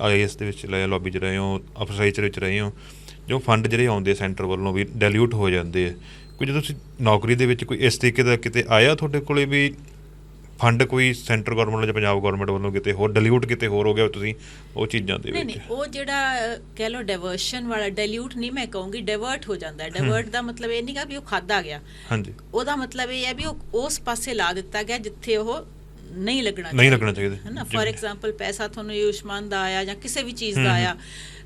Is ਦੇ ਵਿੱਚ ਰਹੇ ਲੌਬੀ 'ਚ ਰਹੇ ਹੋ ਅਫਸਰਾਈ 'ਚ ਵਿੱਚ ਰਹੇ ਹੋ ਜੋ ਫੰਡ ਜਿਹੜੇ ਆਉਂਦੇ ਸੈਂਟਰ ਵੱਲੋਂ ਵੀ ਡੈਲਿਊਟ ਹੋ ਜਾਂਦੇ ਆ। ਕੋਈ ਜਦੋਂ ਤੁਸੀਂ ਨੌਕਰੀ ਦੇ ਵਿੱਚ ਕੋਈ ਇਸ ਤਰੀਕੇ ਦਾ ਕਿਤੇ ਆਇਆ ਤੁਹਾਡੇ ਕੋਲੇ ਵੀ ਫੰਡ ਕੋਈ ਸੈਂਟਰ ਗਵਰਨਮੈਂਟ ਜਾਂ ਪੰਜਾਬ ਗਵਰਨਮੈਂਟ ਵੱਲੋਂ ਕਿਤੇ ਹੋਰ ਡੈਲਿਊਟ ਕਿਤੇ ਹੋਰ ਹੋ ਗਿਆ ਤੁਸੀਂ ਉਹ ਚੀਜ਼ਾਂ ਦੇ ਨਹੀਂ ਵਿੱਚ? ਨਹੀਂ ਉਹ ਜਿਹੜਾ ਕਹਿ ਲੋ ਡਾਇਵਰਸ਼ਨ ਵਾਲਾ ਡਾਇਲੂਟ ਨਹੀਂ ਮੈਂ ਕਹੂੰਗੀ ਡਾਇਵਰਟ ਹੋ ਜਾਂਦਾ ਹੈ। ਡਾਇਵਰਟ ਦਾ ਮਤਲਬ ਇਹ ਨਹੀਂਗਾ ਵੀ ਉਹ ਖਾਦਾ ਗਿਆ। ਹਾਂਜੀ। ਉਹਦਾ ਮਤਲਬ ਇਹ ਹੈ ਵੀ ਉਹ ਉਸ ਪਾਸੇ ਲਾ ਦਿੱਤਾ ਗਿਆ ਜਿੱਥੇ ਉਹ ਨਹੀਂ ਲੱਗਣਾ ਨਹੀਂ ਲੱਗਣਾ ਚਾਹੀਦਾ। ਹੈ ਨਾ। ਫੋਰ ਐਗਜ਼ਾਮਪਲ ਪੈਸਾ ਤੁਹਾਨੂੰ ਆਯੁਸ਼ਮਾਨ ਦਾ ਆਇਆ ਜਾਂ ਕਿਸੇ ਵੀ ਚੀਜ਼ ਦਾ ਆਇਆ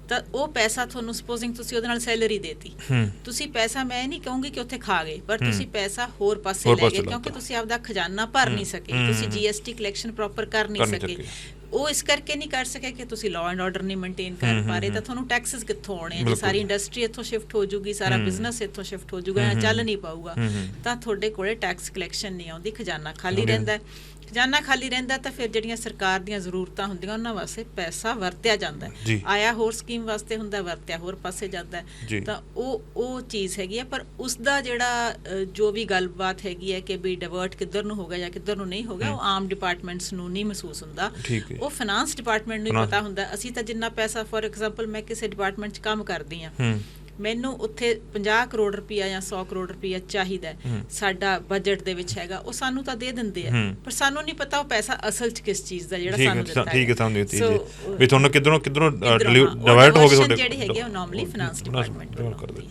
ਤਾਂ ਉਹ ਪੈਸਾ ਤੁਹਾਨੂੰ ਸਪੋਜ਼ਿੰਗ ਤੁਸੀਂ ਉਹਦੇ ਨਾਲ ਸੈਲਰੀ ਦੇਤੀ ਤੁਸੀਂ ਪੈਸਾ ਮੈਂ ਨਹੀਂ ਕਹੂੰਗੀ ਕਿ ਉੱਥੇ ਖਾ ਗਏ ਪਰ ਤੁਸੀਂ ਪੈਸਾ ਹੋਰ ਪਾਸੇ ਲੈ ਗਏ। ਕਿਉਂਕਿ ਤੁਸੀਂ ਆਪਦਾ ਖਜ਼ਾਨਾ ਭਰ ਨਹੀਂ ਸਕੇ ਤੁਸੀਂ। ਜੀਐਸਟੀ ਕਲੈਕਸ਼ਨ ਪ੍ਰੋਪਰ ਕਰ ਨਹੀਂ ਸਕੇ। ਉਹ ਇਸ ਕਰਕੇ ਨਹੀਂ ਕਰ ਸਕੇ ਕਿ ਤੁਸੀਂ ਲਾਅ ਐਂਡ ਆਰਡਰ ਨਹੀਂ ਮੇਨਟੇਨ ਕਰ ਪਾ ਰਹੇ ਤਾਂ ਤੁਹਾਨੂੰ ਟੈਕਸਸ ਕਿੱਥੋਂ ਆਉਣੇ ਆ। ਸਾਰੀ ਇੰਡਸਟਰੀ ਇੱਥੋਂ ਸ਼ਿਫਟ ਹੋ ਜੂਗੀ ਸਾਰਾ। ਬਿਜ਼ਨਸ ਇੱਥੋਂ ਸ਼ਿਫਟ ਹੋ ਜੂਗਾ ਜਾਂ ਚੱਲ ਨਹੀਂ ਪਾਊਗਾ। ਤਾਂ ਤੁਹਾਡੇ ਕੋਲੇ ਟੈਕਸ ਕਲੈਕਸ਼ਨ ਨਹੀਂ ਆਉਂਦੀ ਖਜ਼ਾਨਾ ਖਾਲੀ। ਰਹਿੰਦਾ। ਖਜ਼ਾਨਾ ਖਾਲੀ ਰਹਿੰਦਾ ਤਾਂ ਫਿਰ ਜਿਹੜੀਆਂ ਸਰਕਾਰ ਦੀਆਂ ਜ਼ਰੂਰਤਾਂ ਹੁੰਦੀਆਂ ਉਹਨਾਂ ਵਾਸਤੇ ਪੈਸਾ ਵਰਤਿਆ ਜਾਂਦਾ ਆਇਆ ਹੋਰ ਸਕੀਮ ਵਾਸਤੇ ਹੁੰਦਾ ਵਰਤਿਆ ਹੋਰ ਪਾਸੇ ਜਾਂਦਾ ਤਾਂ ਉਹ ਉਹ ਚੀਜ਼ ਹੈਗੀ ਹੈ ਪਰ ਉਸ ਦਾ ਜਿਹੜਾ ਜੋ ਵੀ ਗੱਲਬਾਤ ਹੈਗੀ ਹੈ ਕਿ ਵੀ ਡਿਵਰਟ ਕਿੱਧਰ ਨੂੰ ਹੋ ਗਿਆ ਜਾਂ ਕਿੱਧਰ ਨੂੰ ਨਹੀਂ ਹੋ ਗਿਆ ਉਹ ਆਮ ਡਿਪਾਰਟਮੈਂਟਸ ਨੂੰ ਨਹੀਂ ਮਹਿਸੂਸ ਹੁੰਦਾ। ਉਹ ਫਾਈਨਾਂਸ ਡਿਪਾਰਟਮੈਂਟ ਨੂੰ ਹੀ ਪਤਾ ਹੁੰਦਾ ਅਸੀਂ ਤਾਂ ਜਿੰਨਾ ਪੈਸਾ ਫੋਰ ਐਗਜ਼ਾਮਪਲ ਮੈਂ ਕਿਸੇ ਡਿਪਾਰਟਮੈਂਟ 'ਚ ਕੰਮ ਕਰਦੀ ਆ ਮੈਨੂੰ ਉੱਥੇ 50 ਕਰੋੜ ਰੁਪਈਆ ਜਾਂ 100 ਕਰੋੜ ਰੁਪਈਆ ਚਾਹੀਦਾ। ਸਾਡਾ ਬਜਟ ਦੇ ਵਿੱਚ ਹੈਗਾ ਉਹ ਸਾਨੂੰ ਤਾਂ ਦੇ ਦਿੰਦੇ ਆ। ਪਰ ਸਾਨੂੰ ਨਹੀਂ ਪਤਾ ਉਹ ਪੈਸਾ ਅਸਲ 'ਚ ਕਿਸ ਚੀਜ਼ ਦਾ ਜਿਹੜਾ ਸਾਨੂੰ ਹੈ ਦਿੱਤਾ ਠੀਕ ਹੈ ਸਾਨੂੰ ਦਿੱਤੀ ਜੀ। ਵੀ ਤੁਹਾਨੂੰ ਕਿੱਧਰੋਂ ਕਿੱਧਰੋਂ ਡਿਵਾਈਡ ਹੋ diversion ਤੁਹਾਡੇ ਜਿਹੜੀ ਹੈਗੀ ਉਹ normally finance department ਵੱਲੋਂ।